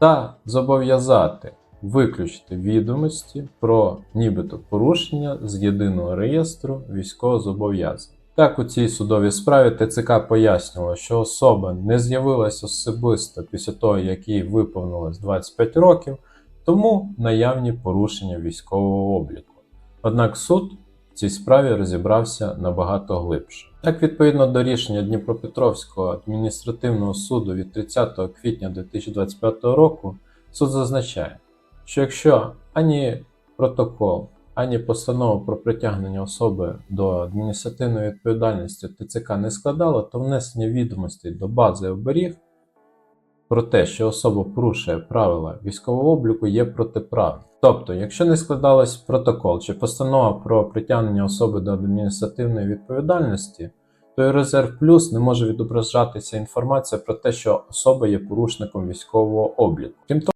та зобов'язати виключити відомості про нібито порушення з єдиного реєстру військовозобов'язаних. Так, у цій судовій справі ТЦК пояснювало, що особа не з'явилася особисто після того, як їй виповнилось 25 років, тому наявні порушення військового обліку. Однак суд цій справі розібрався набагато глибше. Так, відповідно до рішення Дніпропетровського адміністративного суду від 30 квітня 2025 року, суд зазначає, що якщо ані протокол, ані постанова про притягнення особи до адміністративної відповідальності ТЦК не складало, то внесення відомостей до бази оберіг про те, що особа порушує правила військового обліку, є протиправним. Тобто, якщо не складалось протокол чи постанова про притягнення особи до адміністративної відповідальності, то і резерв плюс не може відображатися інформація про те, що особа є порушником військового обліку. Крім того,